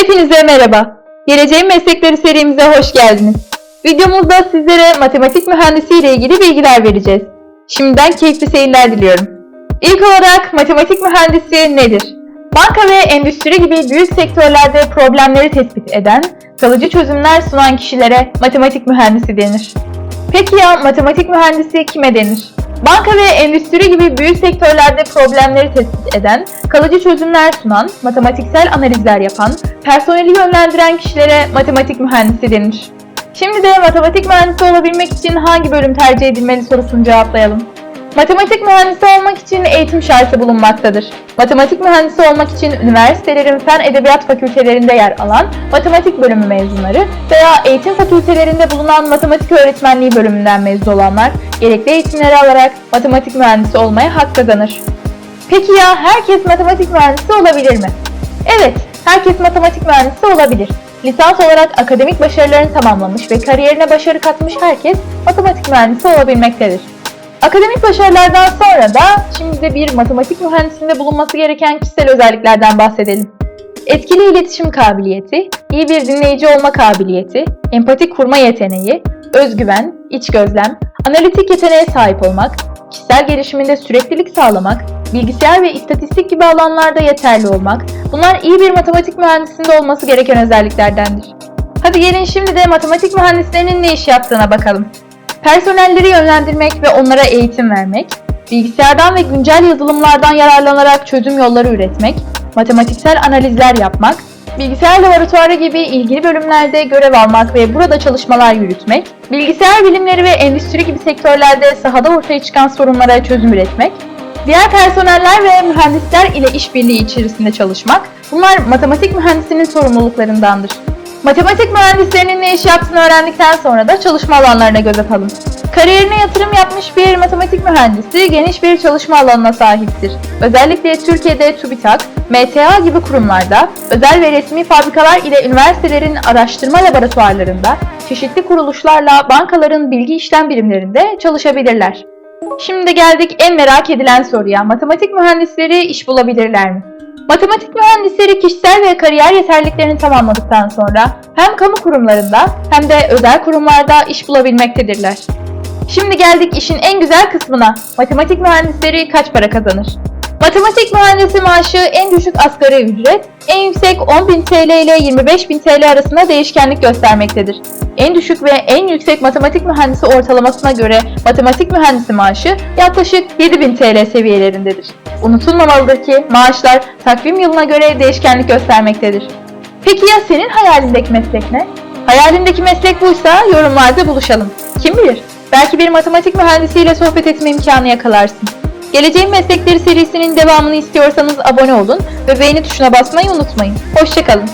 Hepinize merhaba. Geleceğin Meslekleri serimize hoş geldiniz. Videomuzda sizlere matematik mühendisi ile ilgili bilgiler vereceğiz. Şimdiden keyifli seyirler diliyorum. İlk olarak matematik mühendisi nedir? Banka ve endüstri gibi büyük sektörlerde problemleri tespit eden, kalıcı çözümler sunan kişilere matematik mühendisi denir. Peki ya matematik mühendisi kime denir? Banka ve endüstri gibi büyük sektörlerde problemleri tespit eden, kalıcı çözümler sunan, matematiksel analizler yapan, personeli yönlendiren kişilere matematik mühendisi denir. Şimdi de matematik mühendisi olabilmek için hangi bölüm tercih edilmeli sorusunu cevaplayalım. Matematik mühendisi olmak için eğitim şartı bulunmaktadır. Matematik mühendisi olmak için üniversitelerin fen edebiyat fakültelerinde yer alan matematik bölümü mezunları veya eğitim fakültelerinde bulunan matematik öğretmenliği bölümünden mezun olanlar gerekli eğitimleri alarak matematik mühendisi olmaya hak kazanır. Peki ya herkes matematik mühendisi olabilir mi? Evet, herkes matematik mühendisi olabilir. Lisans olarak akademik başarılarını tamamlamış ve kariyerine başarı katmış herkes matematik mühendisi olabilmektedir. Akademik başarılardan sonra da şimdi de bir matematik mühendisinde bulunması gereken kişisel özelliklerden bahsedelim. Etkili iletişim kabiliyeti, iyi bir dinleyici olma kabiliyeti, empati kurma yeteneği, özgüven, iç gözlem, analitik yeteneğe sahip olmak, kişisel gelişiminde süreklilik sağlamak, bilgisayar ve istatistik gibi alanlarda yeterli olmak, bunlar iyi bir matematik mühendisinde olması gereken özelliklerdendir. Hadi gelin şimdi de matematik mühendislerinin ne iş yaptığına bakalım. Personelleri yönlendirmek ve onlara eğitim vermek, bilgisayardan ve güncel yazılımlardan yararlanarak çözüm yolları üretmek, matematiksel analizler yapmak, bilgisayar laboratuvarı gibi ilgili bölümlerde görev almak ve burada çalışmalar yürütmek, bilgisayar bilimleri ve endüstri gibi sektörlerde sahada ortaya çıkan sorunlara çözüm üretmek, diğer personeller ve mühendisler ile işbirliği içerisinde çalışmak, bunlar matematik mühendisinin sorumluluklarındandır. Matematik mühendislerinin ne iş yaptığını öğrendikten sonra da çalışma alanlarına göz atalım. Kariyerine yatırım yapmış bir matematik mühendisi geniş bir çalışma alanına sahiptir. Özellikle Türkiye'de TÜBİTAK, MTA gibi kurumlarda, özel ve resmi fabrikalar ile üniversitelerin araştırma laboratuvarlarında, çeşitli kuruluşlarla bankaların bilgi işlem birimlerinde çalışabilirler. Şimdi geldik en merak edilen soruya. Matematik mühendisleri iş bulabilirler mi? Matematik mühendisleri kişisel ve kariyer yeterliliklerini tamamladıktan sonra hem kamu kurumlarında hem de özel kurumlarda iş bulabilmektedirler. Şimdi geldik işin en güzel kısmına. Matematik mühendisleri kaç para kazanır? Matematik mühendisi maaşı en düşük asgari ücret, en yüksek 10.000 TL ile 25.000 TL arasında değişkenlik göstermektedir. En düşük ve en yüksek matematik mühendisi ortalamasına göre matematik mühendisi maaşı yaklaşık 7000 TL seviyelerindedir. Unutulmamalıdır ki maaşlar takvim yılına göre değişkenlik göstermektedir. Peki ya senin hayalindeki meslek ne? Hayalindeki meslek buysa yorumlarda buluşalım. Kim bilir? Belki bir matematik mühendisiyle sohbet etme imkanı yakalarsın. Geleceğin Meslekleri serisinin devamını istiyorsanız abone olun ve beğeni tuşuna basmayı unutmayın. Hoşçakalın.